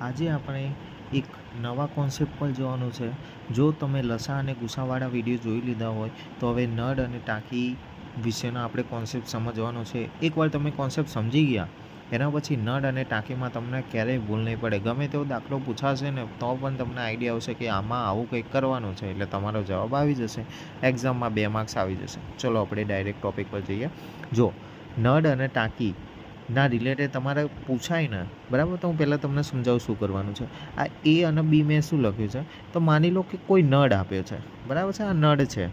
આજે આપણે એક નવા કોન્સેપ્ટ પર જવાનું છે. જો તમે લસા અને ગુસાવાળા વીડિયો જોઈ લીધા હોય, તો હવે નળ અને ટાંકી વિશેનો આપણે કોન્સેપ્ટ સમજવાનો છે. એકવાર તમે કોન્સેપ્ટ સમજી ગયા, એના પછી નળ અને ટાંકીમાં તમને ક્યારેય ભૂલ નહીં પડે. ગમે તેવો દાખલો પૂછાશે ને, તો પણ તમને આઈડિયા આવશે કે આમાં આવું કંઈક કરવાનું છે, એટલે તમારો જવાબ આવી જશે. એક્ઝામમાં બે માર્ક્સ આવી જશે. ચલો આપણે ડાયરેક્ટ ટોપિક પર જઈએ. જો, નળ અને ટાંકી ના રિલેટેડ તમારે પૂછાય ને, બરાબર? તો હું પહેલાં તમને સમજાવું શું કરવાનું છે. આ એ અને બી મેં શું લખ્યું છે? તો માની લો કે કોઈ નળ આપ્યો છે. બરાબર છે? આ નળ છે.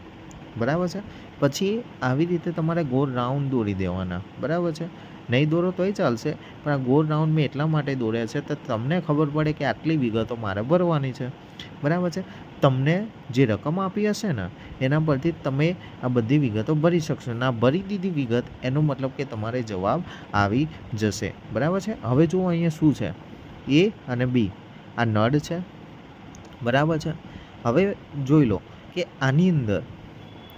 બરાબર છે? પછી આવી રીતે તમારે ગોળ રાઉન્ડ દોરી દેવાના. બરાબર છે? નહીં દોરો તોય ચાલશે, પણ આ ગોળ રાઉન્ડ મેં એટલા માટે દોર્યા છે તો તમને ખબર પડે કે આટલી વિગતો મારે ભરવાની છે. બરાબર છે? તમને જે રકમ આપી હશે ને, એના પરથી તમે આ બધી વિગતો ભરી શકશો. ના ભરી દીધી વિગત, એનો મતલબ કે તમારે જવાબ આવી જશે. બરાબર છે? હવે જુઓ અહીંયા શું છે. એ અને બી. આ નળ છે. બરાબર છે? હવે જોઈ લો કે આની અંદર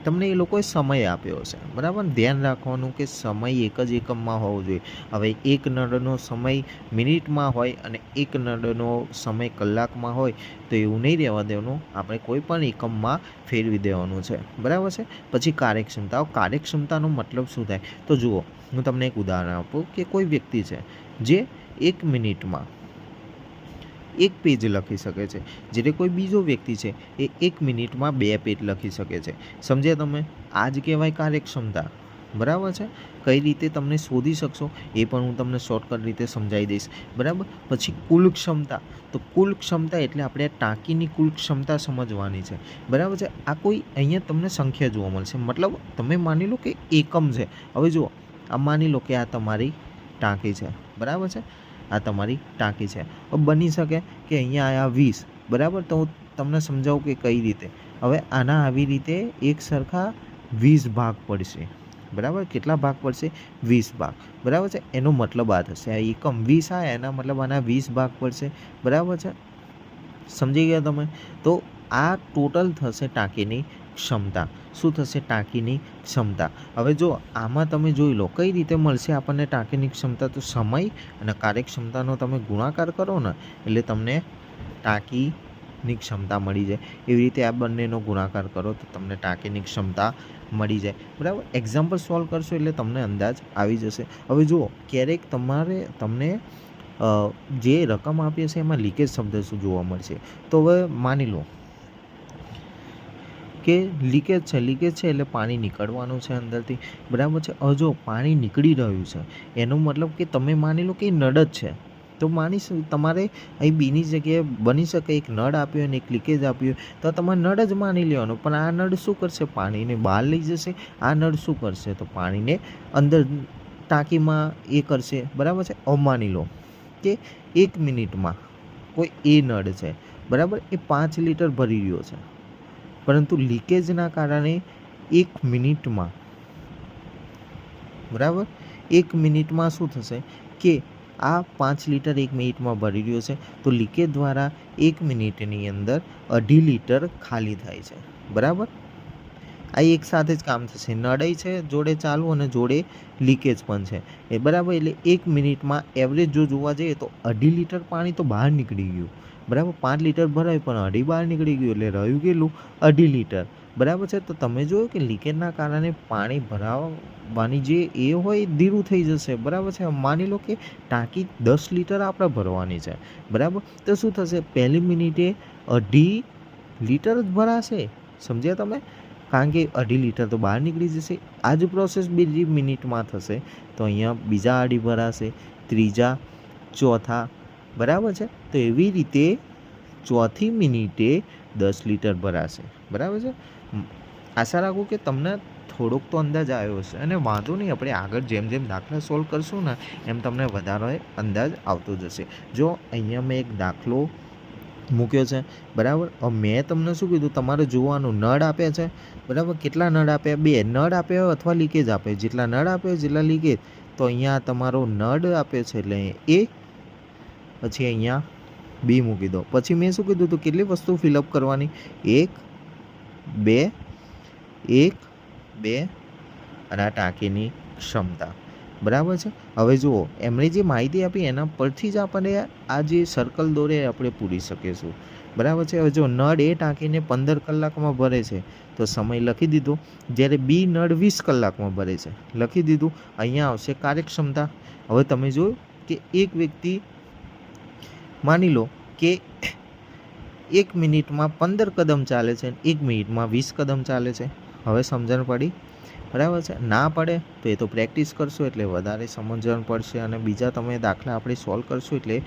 તમને એ લોકોએ સમય આપ્યો છે બરાબર? ધ્યાન રાખવાનું કે સમય એક જ એકમમાં હોવો જોઈએ. હવે એક નળનો સમય મિનિટમાં હોય અને એક નળનો સમય કલાકમાં હોય, તો એવું નહીં રહેવા દેવાનું. આપણે કોઈ પણ એકમમાં ફેરવી દેવાનું છે. બરાબર છે? પછી કાર્યક્ષમતા કાર્યક્ષમતાનો મતલબ શું થાય? તો જુઓ, હું તમને એક ઉદાહરણ આપું કે કોઈ વ્યક્તિ છે, જે એક મિનિટમાં એક પેજ લખી શકે છે. જ્યારે કોઈ બીજો વ્યક્તિ છે, એ એક મિનિટમાં બે પેજ લખી શકે છે. સમજ્યા તમે? આ જ કહેવાય કાર્યક્ષમતા. બરાબર છે? કઈ રીતે તમને શોધી શકશો, એ પણ હું તમને શોર્ટકટ રીતે સમજાવી દઈશ. બરાબર? પછી કુલ ક્ષમતા તો કુલ ક્ષમતા એટલે આપણે ટાંકીની કુલ ક્ષમતા સમજવાની છે. બરાબર છે? આ કોઈ અહીંયા તમને સંખ્યા જોવા મળશે. મતલબ તમે માની લો કે એકમ છે. હવે જુઓ, આ માની લો કે આ તમારી ટાંકી છે. બરાબર છે? આ તમારી ટાંકી છે. બની શકે કે અહીંયા આયા વીસ. બરાબર? તો હું તમને સમજાવું કે કઈ રીતે. હવે આના આવી રીતે એક સરખા વીસ ભાગ પડશે. બરાબર? કેટલા ભાગ પડશે? વીસ ભાગ. બરાબર છે? એનો મતલબ આ થશે. આ એકમ વીસ આ, એના મતલબ આના વીસ ભાગ પડશે. બરાબર છે? સમજી ગયા તમે? તો આ ટોટલ થશે ટાંકીની ક્ષમતા. શું થશે? ટાંકીની ક્ષમતા. હવે જો આમાં તમે જોઈ લો, કઈ રીતે મળશે આપણને ટાંકીની ક્ષમતા? તો સમય અને કાર્યક્ષમતાનો તમે ગુણાકાર કરો ને, એટલે તમને ટાંકીની ક્ષમતા મળી જાય. એવી રીતે આ બંનેનો ગુણાકાર કરો તો તમને ટાંકીની ક્ષમતા મળી જાય. બરાબર? એક્ઝામ્પલ સોલ્વ કરશો એટલે તમને અંદાજ આવી જશે. હવે જુઓ, ક્યારેક તમારે, તમને જે રકમ આપી હશે એમાં લીકેજ શબ્દ શું જોવા મળશે? તો હવે માની લો કે લીકેજ છે લીકેજ છે એટલે પાણી નીકળવાનું છે અંદરથી. બરાબર છે? હજો પાણી નીકળી રહ્યું છે, એનો મતલબ કે તમે માની લો કે એ નળ જ છે. તો માની તમારે અહીં બીની જગ્યાએ બની શકે, એક નળ આપ્યો અને એક લીકેજ આપ્યો તો તમારે નળ જ માની લેવાનો. પણ આ નળ શું કરશે? પાણીને બહાર લઈ જશે. આ નળ શું કરશે? તો પાણીને અંદર ટાંકીમાં એ કરશે. બરાબર છે? અમાની માની લો કે એક મિનિટમાં કોઈ એ નળ છે. બરાબર? એ પાંચ લીટર ભરી રહ્યો છે. પરંતુ લીકેજના કારણે એક મિનિટમાં, બરાબર? એક મિનિટમાં શું થશે કે આ પાંચ લીટર એક મિનિટમાં ભરી રહ્યો છે, તો લીકેજ દ્વારા એક મિનિટની અંદર અઢી લીટર ખાલી થાય છે, બરાબર? આ એક સાથે જ કામ થશે. નડાઈ છે, જોડે ચાલુ અને જોડે લીકેજ પણ છે. એ બરાબર, એટલે એક મિનિટમાં એવરેજ જો જોવા જઈએ તો અઢી લીટર પાણી તો બહાર નીકળી ગયું. બરાબર? પાંચ લીટર ભરાય પણ અઢી બહાર નીકળી ગયું એટલે રહ્યું કેટલું? અઢી લીટર. બરાબર છે? તો તમે જોયું કે લીકેજના કારણે પાણી ભરાવાની જે એ હોય ધીરું થઈ જશે. બરાબર છે? માની લો કે ટાંકી દસ લીટર આપણે ભરવાની છે. બરાબર? તો શું થશે? પહેલી મિનિટે અઢી લીટર જ ભરાશે. સમજ્યા તમે? કારણ કે અઢી લીટર તો બહાર નીકળી જશે. આ જ પ્રોસેસ બીજી મિનિટમાં થશે. તો અહીંયા બીજા અઢી ભરાશે. ત્રીજા, ચોથા બરાબર છે? તો એવી રીતે ચોથી મિનિટે દસ લીટર ભરાશે. બરાબર છે? આશા રાખું કે તમને થોડોક તો અંદાજ આવ્યો હશે અને વાંધો નહીં, આપણે આગળ જેમ જેમ દાખલા સોલ્વ કરશું ને, એમ તમને વધારે અંદાજ આવતો જશે. જો અહીંયા મેં એક દાખલો મૂક્યો છે, બરાબર? મેં તમને શું કીધું? તમારે જોવાનું નળ આપે છે. બરાબર? કેટલા નળ આપ્યા બે નળ આપ્યા અથવા લીકેજ આપે? જેટલા નળ આપે, જેટલા લીકેજ તો અહીંયા તમારો નળ આપે છે એટલે એ પછી અહીંયા બી મૂકી દો. પછી મેં શું કીધું હતું? કેટલી વસ્તુ ફિલઅપ કરવાની? એક, બે એક, બે અને આ ટાંકીની ક્ષમતા. બરાબર છે? હવે જુઓ, એમણે જે માહિતી આપી એના પરથી જ આપણે આ જે સર્કલ દોરે આપણે પૂરી શકીશું. બરાબર છે? હવે જો નળ એ ટાંકીને પંદર કલાકમાં ભરે છે, તો સમય લખી દીધો. જ્યારે બી નળ વીસ કલાકમાં ભરે છે, લખી દીધું. અહીંયા આવશે કાર્યક્ષમતા. હવે તમે જોયું કે એક વ્યક્તિ માની લો કે એક મિનિટમાં પંદર કદમ ચાલે છે એક મિનિટમાં વીસ કદમ ચાલે છે. હવે સમજણ પડી? બરાબર છે? ના પડે તો એ તો પ્રેક્ટિસ કરશો એટલે વધારે સમજણ પડશે અને બીજા તમે દાખલા આપણે સોલ્વ કરશો એટલે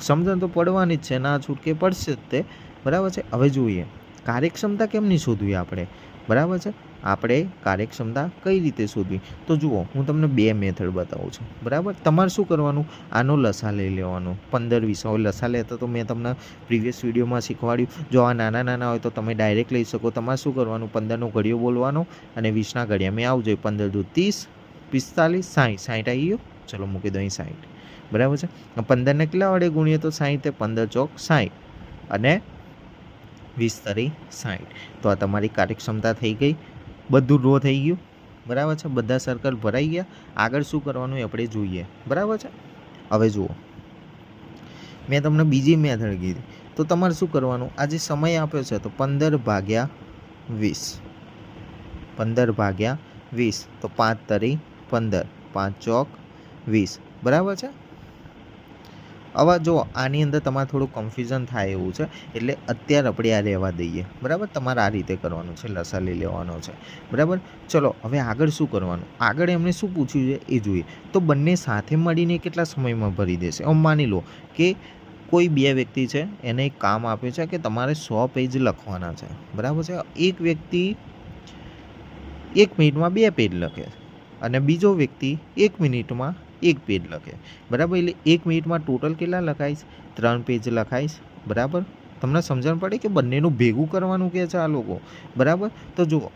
સમજણ તો પડવાની જ છે, ના છૂટકે પડશે જ તે. બરાબર છે? હવે જોઈએ. કાર્યક્ષમતા કેમની શોધવી આપણે? બરાબર છે? આપણે કાર્યક્ષમતા કઈ રીતે શોધવી? તો જુઓ, હું તમને બે મેથડ બતાવું છું. બરાબર? તમારે શું કરવાનું? આનો લસા લઈ લેવાનો. પંદર વીસ હવે લસા લેતા તો મેં તમને પ્રીવિયસ વિડીયોમાં શીખવાડ્યું. જો આ નાના નાના હોય તો તમે ડાયરેક્ટ લઈ શકો. તમારે શું કરવાનું? પંદરનો ઘડિયો બોલવાનો અને વીસના ઘડિયા. મેં આવજો પંદર દુ ત્રીસ, પિસ્તાલીસ સાઠ સાઠ આવી ગયો? ચલો મૂકી દો અહીં સાઠ બરાબર છે? પંદરને કેટલા વડે ગુણીએ તો સાઠ પંદર ચોક સાઠ અને વીસ તરી સાઠ તો આ તમારી કાર્યક્ષમતા થઈ ગઈ. બધું ડ્રો થઈ ગયું. બરાબર છે? બધા સર્કલ ભરાઈ ગયા. આગળ શું કરવાનું એ આપણે જોઈએ. બરાબર છે? હવે જુઓ. મેં તમને બીજી મેથડ કીધી. તો તમારે શું કરવાનું? આ જે સમય આપ્યો છે તો પંદર ભાગ્યા વીસ. પંદર ભાગ્યા વીસ. તો પાંચ તરી પંદર. પાંચ ચોક વીસ. બરાબર છે? હવે જો આની અંદર તમારે થોડું કન્ફ્યુઝન થાય એવું છે, એટલે અત્યારે આપણે આ રહેવા દઈએ. બરાબર? તમારે આ રીતે કરવાનું છે, લસા લઈ લેવાનો છે. બરાબર? ચલો, હવે આગળ શું કરવાનું? આગળ એમણે શું પૂછ્યું છે? એ જોઈએ. તો બંને સાથે મળીને કેટલા સમયમાં ભરી દેશે? આમ માની લો કે કોઈ બે વ્યક્તિ છે, એને એક કામ આપ્યું છે કે તમારે સો પેજ લખવાના છે. બરાબર છે? એક વ્યક્તિ એક મિનિટમાં બે પેજ લખે અને બીજો વ્યક્તિ એક મિનિટમાં એક પેજ લખે. બરાબર? એટલે એક મિનિટમાં ટોટલ કેટલા લખાઈશ? ત્રણ પેજ લખાઈશ. બરાબર? તમને સમજણ પડે કે બંનેનું ભેગું કરવાનું કે છે આ લોકો? બરાબર? તો જુઓ.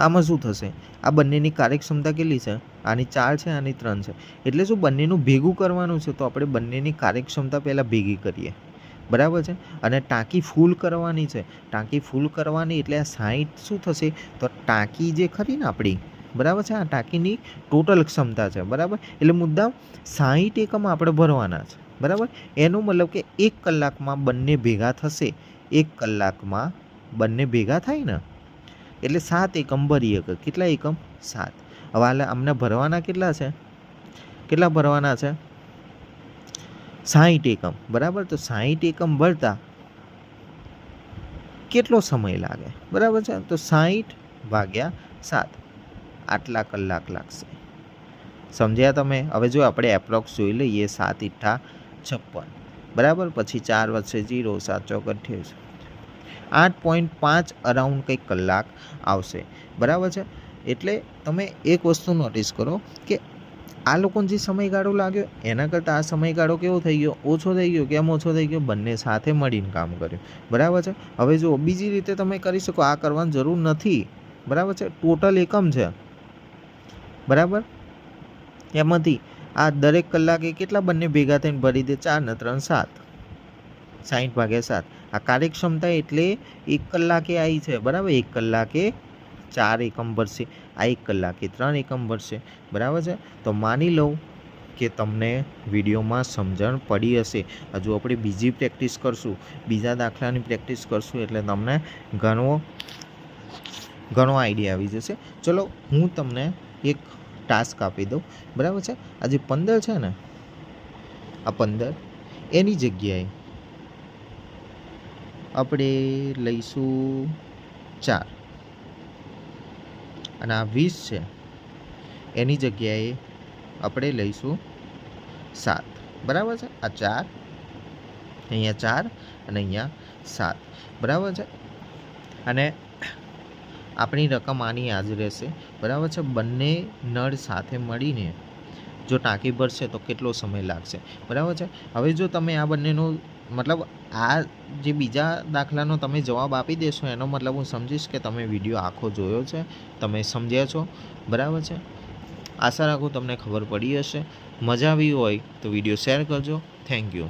આમાં શું થશે? આ બંનેની કાર્યક્ષમતા કેટલી છે? આની ચાર છે, આની ત્રણ છે. એટલે શું બંનેનું ભેગું કરવાનું છે, તો આપણે બંનેની કાર્યક્ષમતા પહેલાં ભેગી કરીએ. બરાબર છે? અને ટાંકી ફૂલ કરવાની છે. ટાંકી ફૂલ કરવાની એટલે આ સાઈઠ શું થશે? તો ટાંકી જે ખરી ને આપણી બરાબર છે? આ ટાંકીની ટોટલ ક્ષમતા છે, બરાબર? એટલે મુદ્દા સાહીઠ એકમ આપણે ભરવાના છે, બરાબર? એનો મતલબ કે એક કલાકમાં બંને ભેગા થશે. એક કલાકમાં બંને ભેગા થાય ને? એટલે સાત એકમ ભરી શકે. કેટલા એકમ? સાત. હવે હાલે અમને ભરવાના કેટલા છે? કેટલા ભરવાના છે? સાહીઠ એકમ, બરાબર? તો સાહીઠ એકમ ભરતા કેટલો સમય લાગે? બરાબર છે? તો સાહીઠ ભાગ્યા સાત. આટલા કલાક લાગશે. સમજ્યા તમે? હવે જો આપણે એપ્રોક્સ જોઈ લઈએ, સાત ઇઠ્ઠા છપ્પન. બરાબર? પછી ચાર વચ્ચે જીરો સાત ચોક અઠ્યાવીસ આઠ પોઈન્ટ પાંચ અરાઉન્ડ કંઈક કલાક આવશે. બરાબર છે? એટલે તમે એક વસ્તુ નોટિસ કરો કે આ લોકોને જે સમયગાળો લાગ્યો, એના કરતાં આ સમયગાળો કેવો થઈ ગયો? ઓછો થઈ ગયો કેમ ઓછો થઈ ગયો? બંને સાથે મળીને કામ કર્યું. બરાબર છે? હવે જો બીજી રીતે તમે કરી શકો, આ કરવાની જરૂર નથી. બરાબર છે? ટોટલ એકમ છે. બરાબર? એમાંથી આ દરેક કલાકે કેટલા બંને ભેગા થઈને ભરી દે? ચાર ને ત્રણ, સાત. સાઠ ભાગ્યા સાત. આ કાર્યક્ષમતા એટલે એક કલાકે આવી છે, બરાબર? એક કલાકે ચાર એકમ ભરશે. આ એક કલાકે ત્રણ એકમ ભરશે. બરાબર છે? તો માની લઉં કે તમને વિડીયોમાં સમજણ પડી હશે. હજુ આપણે બીજી પ્રેક્ટિસ કરશું. બીજા દાખલાની પ્રેક્ટિસ કરશું એટલે તમને ઘણો ઘણો આઈડિયા આવી જશે. ચલો, હું તમને એક ટાસ્ક આપી દઉં. બરાબર છે? આ જે પંદર છે ને, આ પંદર, એની જગ્યાએ આપણે લઈશું ચાર. અને આ વીસ છે, એની જગ્યાએ આપણે લઈશું સાત. બરાબર છે? આ ચાર, અહીંયા ચાર અને અહીંયા સાત. બરાબર છે? અને આપણી રકમ આની આ રહેશે. બરાબર છે? બંને નળ સાથે મળીને જો ટાંકી ભરશે તો કેટલો સમય લાગશે? બરાબર છે? હવે જો તમે આ બંનેનો મતલબ આ જે બીજા દાખલાનો તમે જવાબ આપી દેશો, એનો મતલબ હું સમજીશ કે તમે વીડિયો આખો જોયો છે. તમે સમજ્યા છો. બરાબર છે? આશા રાખું તમને ખબર પડી હશે. મજા આવી હોય તો વીડિયો શેર કરજો. Thank you.